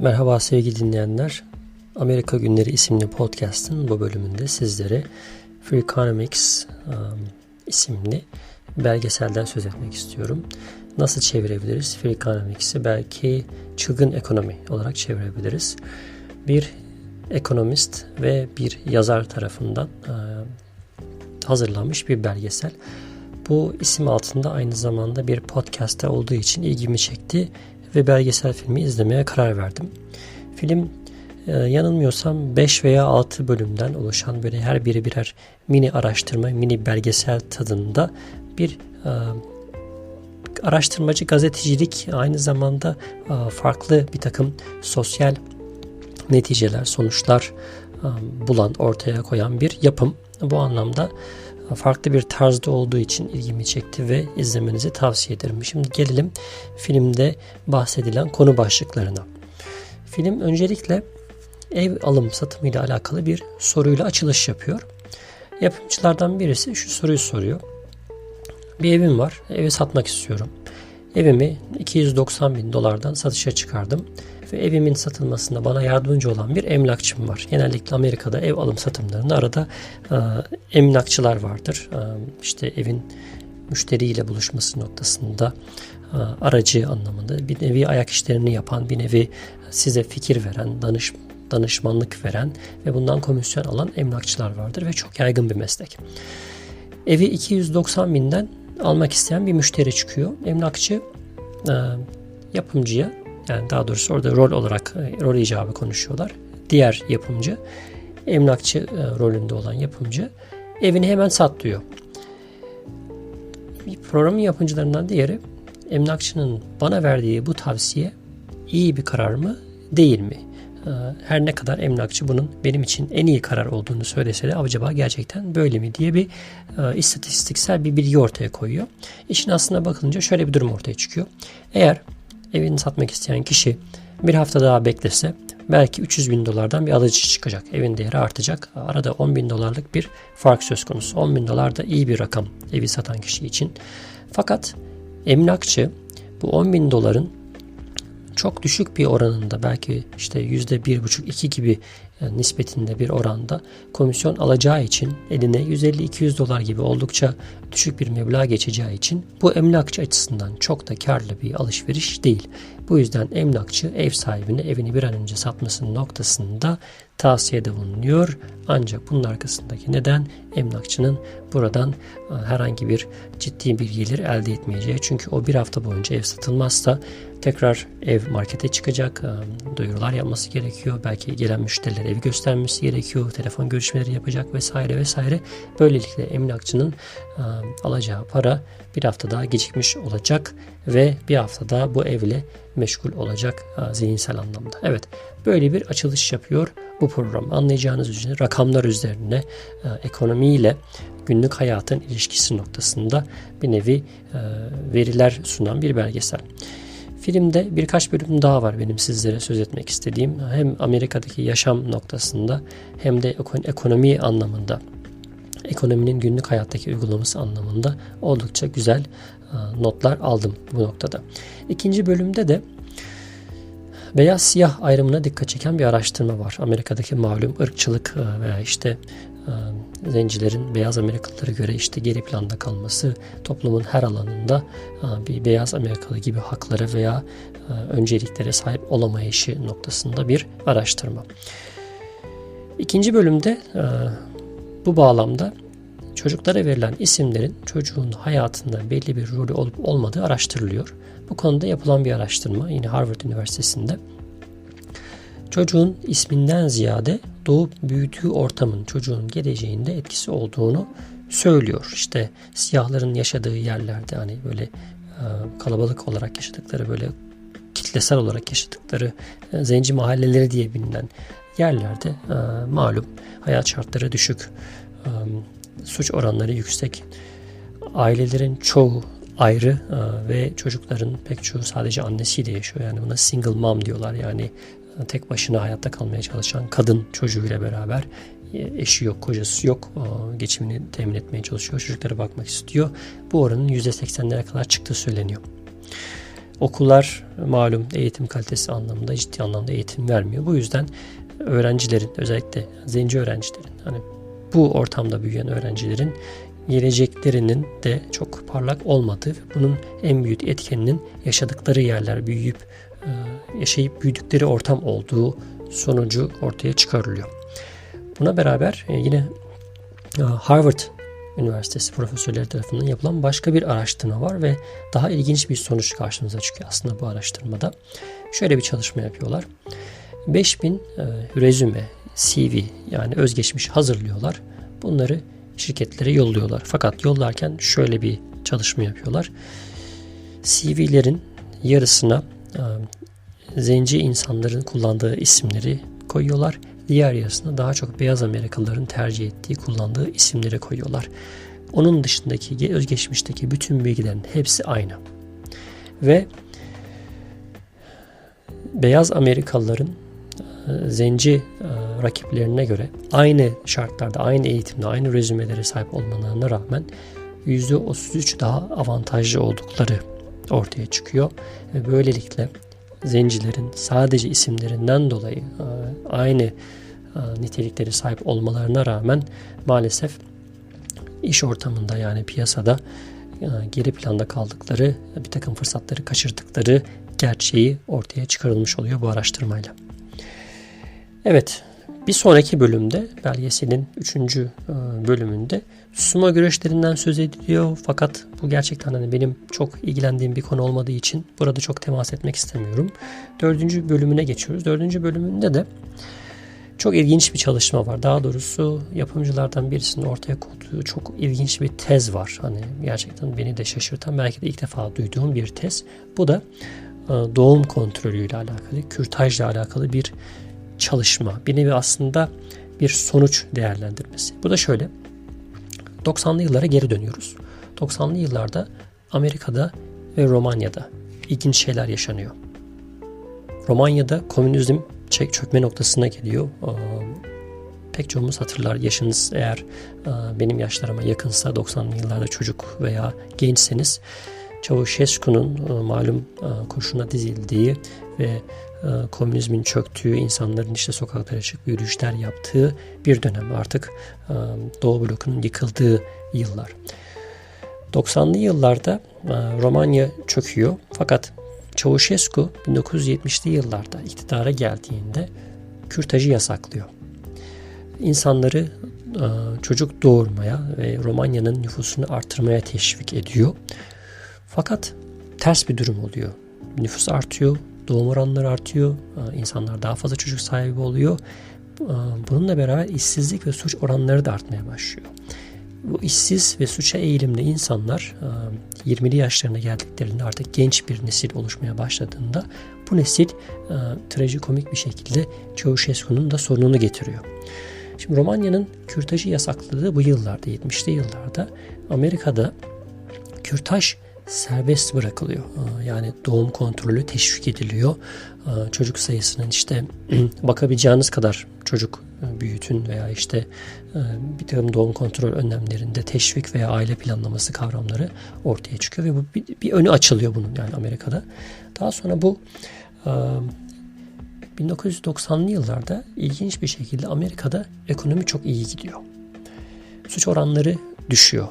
Merhaba sevgili dinleyenler. Amerika Günleri isimli podcast'ın bu bölümünde sizlere Free Economics um, isimli belgeselden söz etmek istiyorum. Nasıl çevirebiliriz? Free Economics'i belki çılgın ekonomi olarak çevirebiliriz. Bir ekonomist ve bir yazar tarafından uh, hazırlanmış bir belgesel. Bu isim altında aynı zamanda bir podcast'te olduğu için ilgimi çekti ve belgesel filmi izlemeye karar verdim. Film e, yanılmıyorsam 5 veya 6 bölümden oluşan böyle her biri birer mini araştırma, mini belgesel tadında bir e, araştırmacı gazetecilik aynı zamanda e, farklı bir takım sosyal neticeler, sonuçlar bulan, ortaya koyan bir yapım. Bu anlamda farklı bir tarzda olduğu için ilgimi çekti ve izlemenizi tavsiye ederim. Şimdi gelelim filmde bahsedilen konu başlıklarına. Film öncelikle ev alım satımı ile alakalı bir soruyla açılış yapıyor. Yapımcılardan birisi şu soruyu soruyor. Bir evim var, evi satmak istiyorum. Evimi 290 bin dolardan satışa çıkardım ve evimin satılmasında bana yardımcı olan bir emlakçım var. Genellikle Amerika'da ev alım satımlarında arada e, emlakçılar vardır. E, işte evin müşteriyle buluşması noktasında e, aracı anlamında bir nevi ayak işlerini yapan, bir nevi size fikir veren, danış danışmanlık veren ve bundan komisyon alan emlakçılar vardır ve çok yaygın bir meslek. Evi 290 binden almak isteyen bir müşteri çıkıyor. Emlakçı e, yapımcıya yani daha doğrusu orada rol olarak e, rol icabı konuşuyorlar. Diğer yapımcı emlakçı e, rolünde olan yapımcı evini hemen sat diyor. Programın yapımcılarından diğeri emlakçının bana verdiği bu tavsiye iyi bir karar mı değil mi? E, her ne kadar emlakçı bunun benim için en iyi karar olduğunu söylese de acaba gerçekten böyle mi diye bir istatistiksel bir bilgi ortaya koyuyor. İşin aslına bakılınca şöyle bir durum ortaya çıkıyor. Eğer evini satmak isteyen kişi bir hafta daha beklese belki 300 bin dolardan bir alıcı çıkacak. Evin değeri artacak. Arada 10 bin dolarlık bir fark söz konusu. 10 bin dolar da iyi bir rakam evi satan kişi için. Fakat emlakçı bu 10 bin doların çok düşük bir oranında belki işte yüzde bir buçuk iki gibi yani nispetinde bir oranda komisyon alacağı için eline 150-200 dolar gibi oldukça düşük bir meblağ geçeceği için bu emlakçı açısından çok da karlı bir alışveriş değil. Bu yüzden emlakçı ev sahibine evini bir an önce satmasının noktasında tavsiyede bulunuyor. Ancak bunun arkasındaki neden emlakçının buradan e, herhangi bir ciddi bir gelir elde etmeyeceği. Çünkü o bir hafta boyunca ev satılmazsa tekrar ev markete çıkacak, e, duyurular yapması gerekiyor. Belki gelen müşterilere evi göstermesi gerekiyor, telefon görüşmeleri yapacak vesaire vesaire. Böylelikle emlakçının e, alacağı para bir hafta daha gecikmiş olacak ve bir hafta daha bu evle meşgul olacak zihinsel anlamda. Evet böyle bir açılış yapıyor bu program. Anlayacağınız üzere rakamlar üzerine e, ekonomiyle günlük hayatın ilişkisi noktasında bir nevi e, veriler sunan bir belgesel. Filmde birkaç bölüm daha var benim sizlere söz etmek istediğim. Hem Amerika'daki yaşam noktasında hem de ekonomi anlamında ekonominin günlük hayattaki uygulaması anlamında oldukça güzel e, notlar aldım bu noktada. İkinci bölümde de beyaz siyah ayrımına dikkat çeken bir araştırma var. Amerika'daki malum ırkçılık e, veya işte e, zencilerin beyaz Amerikalılara göre işte geri planda kalması, toplumun her alanında bir beyaz Amerikalı gibi haklara veya önceliklere sahip olamayışı noktasında bir araştırma. İkinci bölümde bu bağlamda çocuklara verilen isimlerin çocuğun hayatında belli bir rolü olup olmadığı araştırılıyor. Bu konuda yapılan bir araştırma yine Harvard Üniversitesi'nde. Çocuğun isminden ziyade doğup büyüdüğü ortamın çocuğun geleceğinde etkisi olduğunu söylüyor. İşte siyahların yaşadığı yerlerde hani böyle e, kalabalık olarak yaşadıkları böyle kitlesel olarak yaşadıkları e, zenci mahalleleri diye bilinen yerlerde e, malum hayat şartları düşük, suç oranları yüksek, ailelerin çoğu ayrı e, ve çocukların pek çoğu sadece annesiyle yaşıyor. Yani buna single mom diyorlar. Yani e, tek başına hayatta kalmaya çalışan kadın çocuğuyla beraber e, eşi yok, kocası yok. Geçimini temin etmeye çalışıyor. Çocuklara bakmak istiyor. Bu oranın %80'lere kadar çıktığı söyleniyor. okullar malum eğitim kalitesi anlamında ciddi anlamda eğitim vermiyor. Bu yüzden öğrencilerin özellikle zenci öğrencilerin hani bu ortamda büyüyen öğrencilerin geleceklerinin de çok parlak olmadığı ve bunun en büyük etkeninin yaşadıkları yerler büyüyüp e, yaşayıp büyüdükleri ortam olduğu sonucu ortaya çıkarılıyor. Buna beraber e, yine e, Harvard Üniversitesi profesörleri tarafından yapılan başka bir araştırma var ve daha ilginç bir sonuç karşımıza çıkıyor aslında bu araştırmada. Şöyle bir çalışma yapıyorlar. 5000 e, rezüme, CV yani özgeçmiş hazırlıyorlar. Bunları şirketlere yolluyorlar. Fakat yollarken şöyle bir çalışma yapıyorlar. CV'lerin yarısına e, zenci insanların kullandığı isimleri koyuyorlar. Diğer yarısına daha çok beyaz Amerikalıların tercih ettiği, kullandığı isimleri koyuyorlar. Onun dışındaki özgeçmişteki bütün bilgilerin hepsi aynı. Ve beyaz Amerikalıların zenci e, rakiplerine göre aynı şartlarda, aynı eğitimde, aynı rezümelere sahip olmalarına rağmen %33 daha avantajlı oldukları ortaya çıkıyor. Ve böylelikle zencilerin sadece isimlerinden dolayı e, aynı nitelikleri sahip olmalarına rağmen maalesef iş ortamında yani piyasada geri planda kaldıkları, bir takım fırsatları kaçırdıkları gerçeği ortaya çıkarılmış oluyor bu araştırmayla. Evet, bir sonraki bölümde belgeselin 3. E, bölümünde sumo güreşlerinden söz ediliyor. Fakat bu gerçekten hani benim çok ilgilendiğim bir konu olmadığı için burada çok temas etmek istemiyorum. Dördüncü bölümüne geçiyoruz. Dördüncü bölümünde de çok ilginç bir çalışma var. Daha doğrusu yapımcılardan birisinin ortaya koyduğu çok ilginç bir tez var. Hani gerçekten beni de şaşırtan belki de ilk defa duyduğum bir tez. Bu da e, doğum kontrolüyle alakalı, kürtajla alakalı bir çalışma. Bir nevi aslında bir sonuç değerlendirmesi. Bu da şöyle. 90'lı yıllara geri dönüyoruz. 90'lı yıllarda Amerika'da ve Romanya'da ilginç şeyler yaşanıyor. Romanya'da komünizm çökme noktasına geliyor. Pek çoğumuz hatırlar yaşınız eğer benim yaşlarıma yakınsa 90'lı yıllarda çocuk veya gençseniz Çavuşescu'nun malum kurşuna dizildiği ve komünizmin çöktüğü, insanların işte sokaklara çıkıp yürüyüşler yaptığı bir dönem artık Doğu blokunun yıkıldığı yıllar. 90'lı yıllarda Romanya çöküyor fakat Çavuşescu 1970'li yıllarda iktidara geldiğinde kürtajı yasaklıyor. İnsanları çocuk doğurmaya ve Romanya'nın nüfusunu artırmaya teşvik ediyor. Fakat ters bir durum oluyor. Nüfus artıyor, doğum oranları artıyor, insanlar daha fazla çocuk sahibi oluyor. Bununla beraber işsizlik ve suç oranları da artmaya başlıyor. Bu işsiz ve suça eğilimli insanlar 20'li yaşlarına geldiklerinde artık genç bir nesil oluşmaya başladığında bu nesil trajikomik bir şekilde Ceausescu'nun da sorununu getiriyor. Şimdi Romanya'nın kürtajı yasakladığı bu yıllarda 70'li yıllarda Amerika'da kürtaj serbest bırakılıyor. Yani doğum kontrolü teşvik ediliyor. Çocuk sayısının işte bakabileceğiniz kadar çocuk e, büyütün veya işte e, bir takım doğum kontrol önlemlerinde teşvik veya aile planlaması kavramları ortaya çıkıyor ve bu bir, bir önü açılıyor bunun yani Amerika'da. Daha sonra bu 1990'lı yıllarda ilginç bir şekilde Amerika'da ekonomi çok iyi gidiyor. Suç oranları düşüyor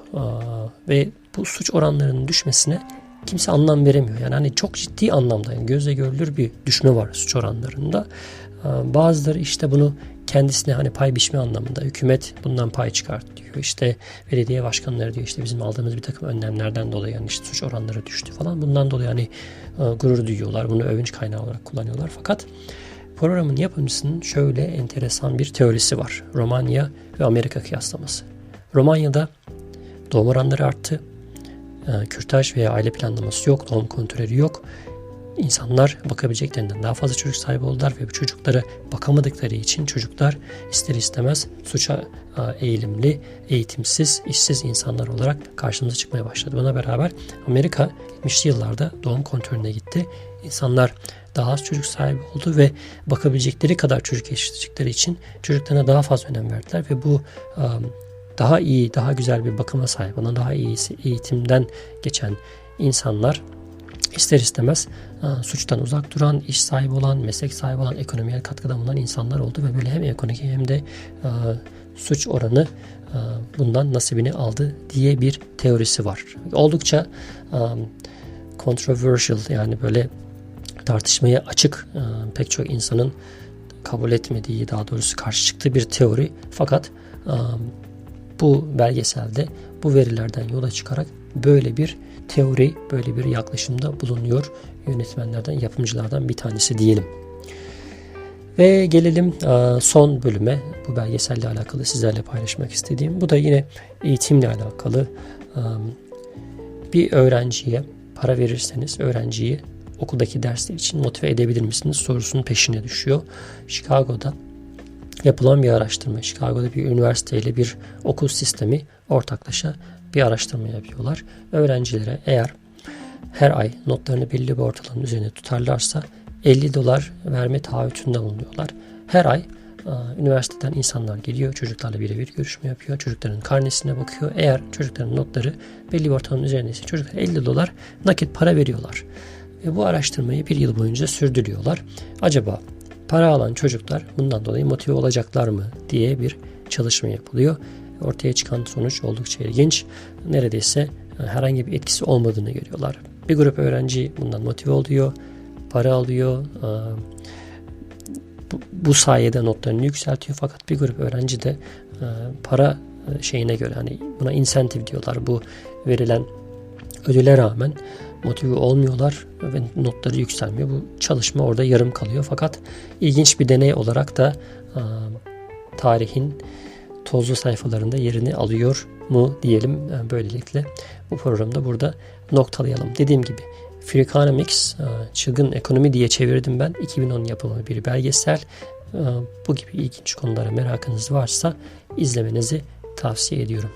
ve bu suç oranlarının düşmesine kimse anlam veremiyor. Yani hani çok ciddi anlamda yani gözle görülür bir düşme var suç oranlarında. Bazıları işte bunu kendisine hani pay biçme anlamında hükümet bundan pay çıkart diyor. İşte belediye başkanları diyor işte bizim aldığımız bir takım önlemlerden dolayı yani işte suç oranları düştü falan. Bundan dolayı hani gurur duyuyorlar. Bunu övünç kaynağı olarak kullanıyorlar. Fakat programın yapımcısının şöyle enteresan bir teorisi var. Romanya ve Amerika kıyaslaması. Romanya'da doğum oranları arttı. Kürtaj veya aile planlaması yok, doğum kontrolü yok insanlar bakabileceklerinden daha fazla çocuk sahibi oldular ve bu çocuklara bakamadıkları için çocuklar ister istemez suça eğilimli, eğitimsiz, işsiz insanlar olarak karşımıza çıkmaya başladı. Buna beraber Amerika 70'li yıllarda doğum kontrolüne gitti. İnsanlar daha az çocuk sahibi oldu ve bakabilecekleri kadar çocuk yetiştirdikleri için çocuklarına daha fazla önem verdiler ve bu daha iyi, daha güzel bir bakıma sahip olan, daha iyi eğitimden geçen insanlar ister istemez e, suçtan uzak duran, iş sahibi olan, meslek sahibi olan, ekonomiye katkıda bulunan insanlar oldu ve böyle hem ekonomik hem de e, suç oranı e, bundan nasibini aldı diye bir teorisi var. Oldukça controversial yani böyle tartışmaya açık pek çok insanın kabul etmediği daha doğrusu karşı çıktığı bir teori fakat bu belgeselde bu verilerden yola çıkarak böyle bir teori, böyle bir yaklaşımda bulunuyor yönetmenlerden, yapımcılardan bir tanesi diyelim. Ve gelelim son bölüme. Bu belgeselle alakalı sizlerle paylaşmak istediğim. Bu da yine eğitimle alakalı. Bir öğrenciye para verirseniz öğrenciyi okuldaki dersler için motive edebilir misiniz sorusunun peşine düşüyor. Chicago'da yapılan bir araştırma. Chicago'da bir üniversiteyle bir okul sistemi ortaklaşa bir araştırma yapıyorlar. Öğrencilere eğer her ay notlarını belli bir ortalamanın üzerine tutarlarsa 50 dolar verme taahhütünde bulunuyorlar. Her ay üniversiteden insanlar geliyor, çocuklarla birebir görüşme yapıyor, çocukların karnesine bakıyor. Eğer çocukların notları belli bir ortalamanın üzerindeyse çocuklar 50 dolar nakit para veriyorlar. Ve bu araştırmayı bir yıl boyunca sürdürüyorlar. Acaba para alan çocuklar bundan dolayı motive olacaklar mı diye bir çalışma yapılıyor. Ortaya çıkan sonuç oldukça ilginç. Neredeyse e, herhangi bir etkisi olmadığını görüyorlar. Bir grup öğrenci bundan motive oluyor, para alıyor, e, bu sayede notlarını yükseltiyor. Fakat bir grup öğrenci de e, para şeyine göre hani buna insentif diyorlar. Bu verilen ödüle rağmen motive olmuyorlar ve notları yükselmiyor. Bu çalışma orada yarım kalıyor. Fakat ilginç bir deney olarak da tarihin tozlu sayfalarında yerini alıyor mu diyelim. böylelikle bu programda burada noktalayalım. Dediğim gibi Freakonomics, çılgın ekonomi diye çevirdim ben. 2010 yapımı bir belgesel. Bu gibi ilginç konulara merakınız varsa izlemenizi tavsiye ediyorum.